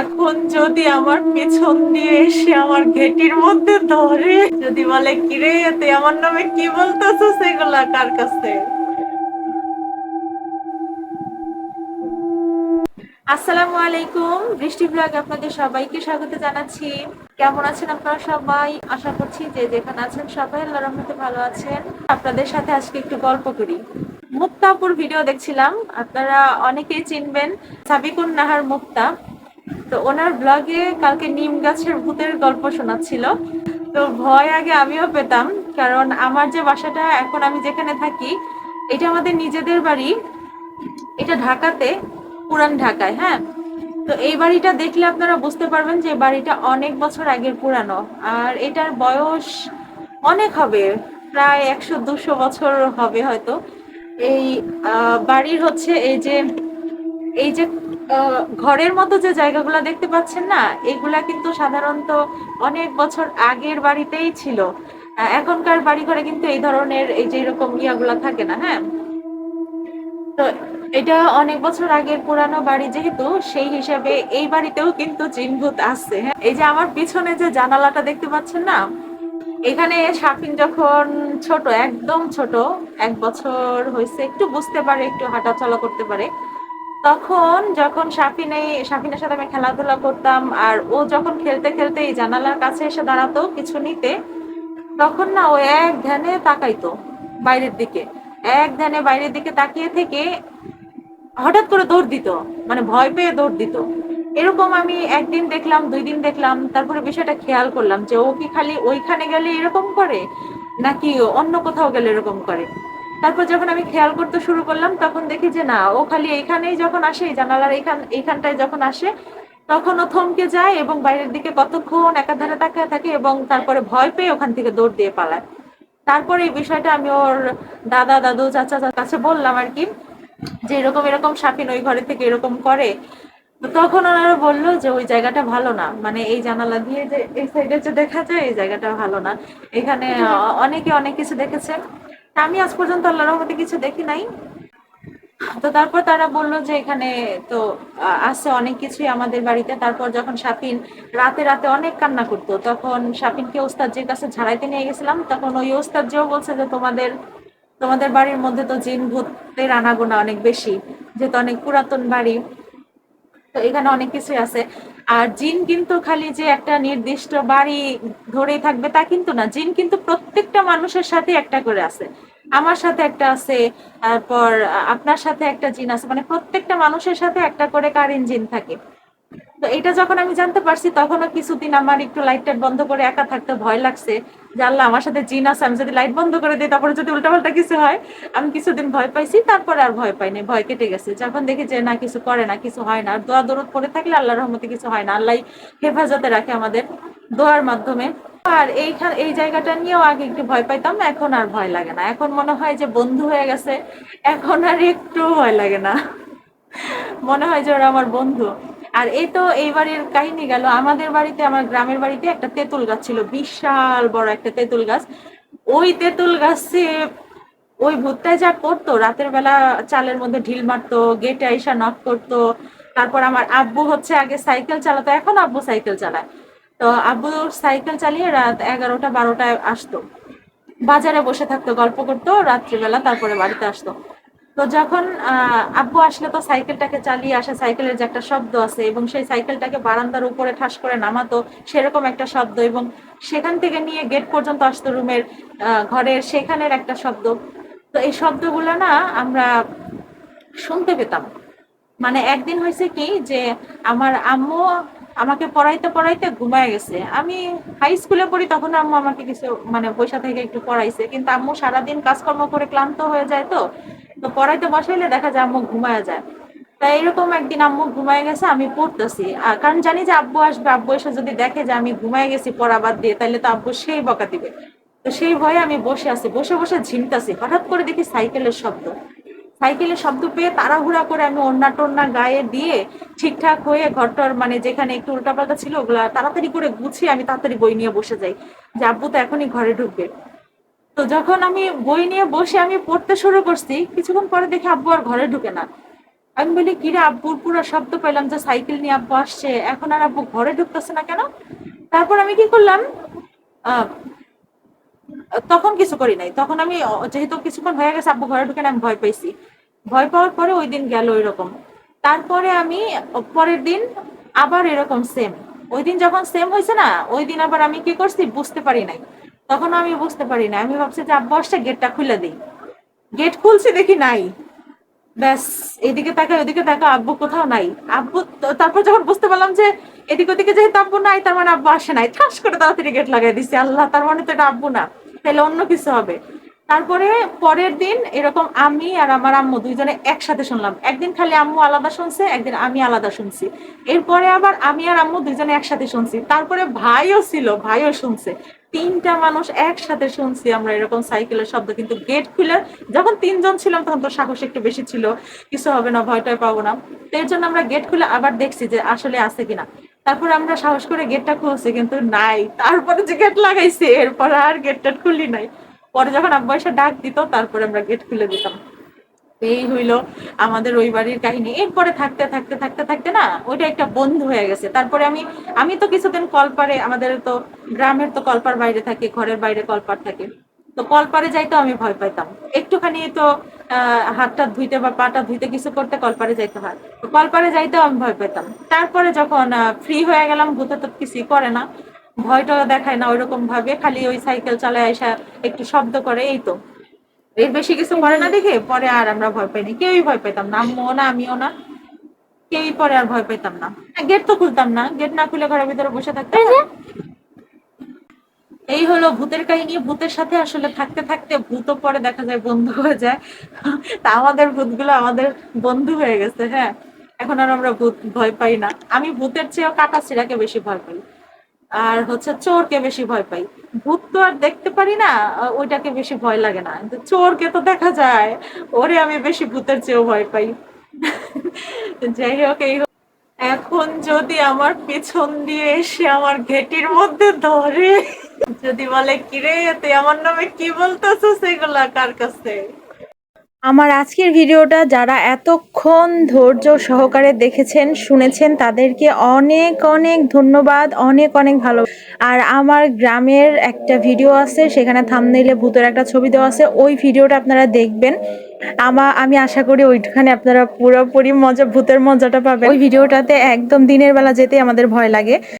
এখন যদি আমার পেছন দিয়ে এসে আমার গেটির মধ্যে ধরে, যদি বলে, কিরে, তুই আমার নামে কি বলতেছো সেগুলা কার কাছে? আসসালামু আলাইকুম, বৃষ্টি ব্লগ আপনাদের সবাইকে স্বাগত জানাচ্ছি। কেমন আছেন আপনারা সবাই? আশা করছি যে যেখানে আছেন সবাই আল্লাহর রহমতে ভালো আছেন। আপনাদের সাথে আজকে একটু গল্প করি। মুক্তাপুর ভিডিও দেখছিলাম, আপনারা অনেকেই চিনবেন সাবিকুন নাহার মুক্তা। তো ওনার ব্লগে কালকে নিম গাছের ভূতের গল্প শোনাচ্ছিল। তো ভয় আগে আমিও পেতাম, কারণ আমার যে বাসাটা এখন আমি যেখানে থাকি, এটা আমাদের নিজেদের বাড়ি। এটা ঢাকাতে, পুরান ঢাকায় হ্যাঁ? তো এই বাড়িটা দেখলে আপনারা বুঝতে পারবেন যে বাড়িটা অনেক বছর আগের পুরানো, আর এটার বয়স অনেক হবে, প্রায় একশো দুশো বছর হবে হয়তো। এই বাড়ির হচ্ছে এই যে এই যে ঘরের মতো যে জায়গাগুলো দেখতে পাচ্ছেন না, এগুলা কিন্তু সাধারণত অনেক বছর আগের বাড়িতেই ছিল। এখনকার বাড়ি ঘরে কিন্তু এই ধরনের এই যে এরকম ইয়াগুলা থাকে না হ্যাঁ? তো এটা অনেক বছর আগের পুরানো বাড়ি যেহেতু, সেই হিসাবে এই বাড়িতেও কিন্তু জিনভূত আছে হ্যাঁ? এই যে আমার পিছনে যে জানালাটা দেখতে পাচ্ছেন না, এখানে সাফিন যখন ছোট, একদম ছোট, এক বছর হয়েছে, একটু বুঝতে পারে, একটু হাঁটাচলা করতে পারে তখন যখন সাফিনে সাফিনের সাথে আমি খেলাধুলা করতাম আর ও যখন খেলতে খেলতে এই জানালার কাছে এসে দাঁড়াতো কিছু নিতে, তখন না ও এক ধ্যানে তাকাইতো বাইরের দিকে। এক ধ্যানে বাইরের দিকে তাকিয়ে থেকে হঠাৎ করে দৌড় দিত মানে ভয় পেয়ে দৌড় দিত। এরকম আমি একদিন দেখলাম, দুই দিন দেখলাম, তারপরে বিষয়টা খেয়াল করলাম যে ও কি খালি ওইখানে গেলে এরকম করে, নাকি অন্য কোথাও গেলে এরকম করে? তারপর যখন আমি খেয়াল করতে শুরু করলাম, তখন দেখি যে না, ও খালি এখানেই যখন আসে জানালার এখান এইখানটায় যখন আসে, তখন ও থমকে যায় এবং বাইরের দিকে কতক্ষণ একাধারে তাকিয়ে থাকে এবং তারপরে ভয় পেয়ে ওখান থেকে দৌড় দিয়ে পালায়। তারপরে এই বিষয়টা আমি ওর দাদা, দাদু, চাচা কাছে বললাম আর কি, যে এরকম এরকম সাপিন ওই ঘরে থেকে এরকম করে। তখন ওনারা বলল যে ওই জায়গাটা ভালো না মানে এই জানালা দিয়ে যে এই সাইডে যে দেখা যায়, এই জায়গাটা ভালো না। এখানে অনেকে অনেক কিছু দেখেছে। আমি আজ পর্যন্ত আল্লাহ রহমতে কিছু দেখি নাই। তো তারপর তারা বলল যে এখানে তো আছে অনেক কিছুই আমাদের বাড়িতে। তারপর যখন সাপিন রাতে রাতে অনেক কান্না করতো, তখন সাপিনকে ওস্তাদজির কাছে ঝাড়াইতে নিয়ে গেছিলাম। তখন ওই ওস্তাদজিও বলছে যে তোমাদের তোমাদের বাড়ির মধ্যে তো জিন ভূতের আনাগোনা অনেক বেশি, যেহেতু অনেক পুরাতন বাড়ি। তো এখানে অনেক কিছুই আছে। আর জিন কিন্তু খালি যে একটা নির্দিষ্ট বাড়ি ধরেই থাকবে তা কিন্তু না। জিন কিন্তু প্রত্যেকটা মানুষের সাথে একটা করে আছে। আমার সাথে একটা আছে, তারপর আপনার সাথে একটা জিন আছে। মানে প্রত্যেকটা মানুষের সাথে একটা করে কারেন্ট জিন থাকে। তো এটা যখন আমি জানতে পারছি, তখনও কিছুদিন আমার একটু লাইট টাইট বন্ধ করে একা থাকতে ভয় লাগছে যে আল্লাহ, আমার সাথে জিন আছে, আমি যদি লাইট বন্ধ করে দিই তারপরে যদি উল্টাপাল্টা কিছু হয়, আমি কিছুদিন ভয় পাইছি, তারপরে আর ভয় পাইনি ভয় কেটে গেছে। যখন দেখি যে না, কিছু করে না, কিছু হয় না, আর দোয়া দরদ পড়ে থাকলে আল্লাহর রহমতে কিছু হয় না, আল্লাহ হেফাজতে রাখে আমাদের দোয়ার মাধ্যমে। আর এইখান এই জায়গাটা নিয়েও আগে একটু ভয় পাইতাম, এখন আর ভয় লাগে না। এখন মনে হয় যে বন্ধু হয়ে গেছে, এখন আর একটু ভয় লাগে না। মনে হয় যে ওরা আমার বন্ধু। আর এই তো এই বাড়ির কাহিনী গেল, আমাদের বাড়িতে, আমার গ্রামের বাড়িতে একটা তেঁতুল গাছ ছিল, বিশাল বড় একটা তেঁতুল গাছ। ওই তেঁতুল গাছে ওই ভূতটায় যা করতো, রাতের বেলা চালের মধ্যে ঢিল মারতো গেটে আইসা নক করতো, তারপর আমার আব্বু হচ্ছে আগে সাইকেল চালাতো, এখন আব্বু সাইকেল চালায়। তো আব্বু সাইকেল চালিয়ে রাত এগারোটা, বারোটায় আসতো। বাজারে বসে থাকতো, গল্প করতো, রাত্রিবেলা তারপরে বাড়িতে আসতো। তো যখন আব্বু আসলে তো সাইকেলটাকে চালিয়ে আসে, সাইকেলের যে একটা শব্দ আছে এবং সেই সাইকেলটাকে বারান্দার উপরে ঠাস করে নামাতো, সেরকম একটা শব্দ এবং সেখান থেকে নিয়ে গেট পর্যন্ত আসতো রুমের ঘরের সেখানের একটা শব্দ। তো এই শব্দগুলো না আমরা শুনতে পেতাম। মানে একদিন হয়েছে কি যে আমার আম্মু আমাকে পড়াইতে পড়াইতে ঘুমায় গেছে। আমি হাই স্কুলে পড়ি, তখন আম্মু আমাকে কিছু মানে পয়সা থেকে একটু পড়াইছে। কিন্তু আম্মু সারাদিন কাজকর্ম করে ক্লান্ত হয়ে যায় তো। তো পড়াইতে বসাইলে দেখা যায় আম্মু ঘুমায় যায়। তা এরকম একদিন আম্মু ঘুমায় গেছে, আমি পড়তেছি। কারণ জানি যে আব্বু আসবে, আব্বু এসে যদি দেখে যে আমি ঘুমায় গেছি পড়া বাদ দিয়ে তাহলে তো আব্বু সেই বকা দিবে। তো সেই ভয়ে আমি বসে আছি, বসে বসে ঝিমতাছি। হঠাৎ করে দেখি সাইকেলের শব্দ। সাইকেলের শব্দ পেয়ে তাড়াহুড়া করে আমি ওড়না টোড়না গায়ে দিয়ে ঠিকঠাক হয়ে ঘরটার মানে যেখানে একটু উল্টাপাল্টা ছিল ওগুলা তাড়াতাড়ি করে গুছিয়ে আমি তাড়াতাড়ি বই নিয়ে বসে যাই। যে আব্বু তো এখনই ঘরে ঢুকবে। তো যখন আমি বই নিয়ে বসে আমি পড়তে শুরু করছি কিছুক্ষণ পরে দেখি আব্বু আর ঘরে ঢুকে না। আমি বলি কিরে আব্বুর পুরো শব্দ পেলাম যে সাইকেল নিয়ে আব্বু আসছে এখন আর আব্বু ঘরে ঢুকতেছে না কেন? তারপর আমি কি করলাম তখন কিছু করি নাই। তখন আমি যেহেতু কিছুক্ষণ হয়ে গেছে আব্বু ঘরে ঢুকে না, আমি ভয় পাইছি। ভয় পাওয়ার পরে ওই দিন গেল এরকম তারপরে আমি পরের দিন আবার এরকম সেম ওই দিন যখন সেম হয়েছে না ওই দিন আবার আমি কি করছি বুঝতে পারি নাই। তখন আমি বুঝতে পারি না। আমি ভাবছি যে আব্বু আসছে, গেটটা খুলে দিই। গেট খুলছি দেখি নাই। ব্যাস, এদিকে তাকা ওদিকে তাকা আব্বু কোথাও নাই। আব্বু তারপর যখন বুঝতে পারলাম যে এদিক ওদিকে যেহেতু আব্বু নাই, তার মানে আব্বু আসে নাই। ঠাস করে তাড়াতাড়ি গেট লাগাই দিছি। আল্লাহ, তার মানে তো এটা আব্বু না। তাহলে অন্য কিছু হবে। তারপরে পরের দিন এরকম আমি আর আমার আম্মু দুইজনে একসাথে শুনলাম। একদিন খালি আম্মু আলাদা শুনছে, একদিন আমি আলাদা শুনছি। এরপরে আবার আমি আর আম্মু দুইজনে একসাথে শুনছি। তারপরে ভাইও ছিল, ভাইও শুনছে। তিনটা মানুষ একসাথে শুনছি আমরা এরকম সাইকেলের শব্দ, কিন্তু গেট খুলে যখন তিনজন ছিলাম তখন তো সাহস একটু বেশি ছিল। কিছু হবে না ভয়টাই পাবো না। তো এর জন্য আমরা গেট খুলে আবার দেখছি যে আসলে আছে কিনা। তারপর আমরা সাহস করে গেটটা খুলছি, কিন্তু নাই। তারপরে যে গেট লাগাইছে, এরপর আর গেটটা খুলি নাই। পরে যখন আব্বা এসে ডাক দিত, তারপরে আমরা গেট খুলে দিতাম। এই হইল আমাদের ওই বাড়ির কাহিনী। এরপরে থাকতে থাকতে থাকতে থাকতে না ওইটা একটা বন্ধু হয়ে গেছে। তারপরে আমি আমি তো কিছুদিন কলপারে, আমাদের তো গ্রামের তো কলপার বাইরে থাকে, ঘরের বাইরে কলপার থাকে। তো কলপারে যাইতো আমি ভয় পাইতাম। একটুখানি তো হাতটা ধুইতে বা পাটা ধুইতে কিছু করতে কলপারে যাইতে হয়। কলপারে যাইতেও আমি ভয় পেতাম তারপরে যখন ফ্রি হয়ে গেলাম, ভূতে তো কিছুই করে না। ভয়টা দেখায় না ওইরকম ভাবে খালি ওই সাইকেল চালায় আসা একটু শব্দ করে, এই তো। এর বেশি কিছু করে না দেখে পরে আর আমরা ভয় পাইনি কেউই ভয় পেতাম না। আম্মুও না আমিও না। কেউই পরে আর ভয় পেতাম না। গেট তো খুলতাম না। গেট না খুলে ঘরের ভিতরে বসে থাকতাম। এই হলো ভূতের কাহিনী। ভূতের সাথে আসলে থাকতে থাকতে ভূতও পরে দেখা যায় বন্ধু হয়ে যায়। তা আমাদের ভূতগুলো আমাদের বন্ধু হয়ে গেছে হ্যাঁ। এখন আর আমরা ভূত ভয় পাই না। আমি ভূতের চেয়েও কাটা ছিড়াকে বেশি ভয় পাই। আর হচ্ছে চোরকে বেশি ভয় পাই। ভূত তো আর দেখতে পারি না ওইটাকে বেশি ভয় লাগে না। কিন্তু চোরকে তো দেখা যায়, ওরে আমি বেশি ভূতের চেয়েও ভয় পাই। যাই হোক, এই এখন যদি আমার পেছন দিয়ে এসে আমার ঘেটির মধ্যে ধরে, যদি বলে, কিরে, তুই আমার নামে কি বলতেছো সেগুলা কার কাছে? আমার আজকের ভিডিওটা যারা এতক্ষণ ধৈর্য সহকারে দেখেছেন, শুনেছেন, তাদেরকে অনেক অনেক ধন্যবাদ, অনেক অনেক ভালো। আর আমার গ্রামের একটা ভিডিও আছে, সেখানে থামনেইলে ভূতের একটা ছবি দেওয়া আছে, ওই ভিডিওটা আপনারা দেখবেন। আমা, আমি আশা করি ওইখানে আপনারা পুরোপুরি মজা, ভূতের মজাটা পাবেন। ওই ভিডিওটাতে একদম দিনের বেলা যেতে আমাদের ভয় লাগে।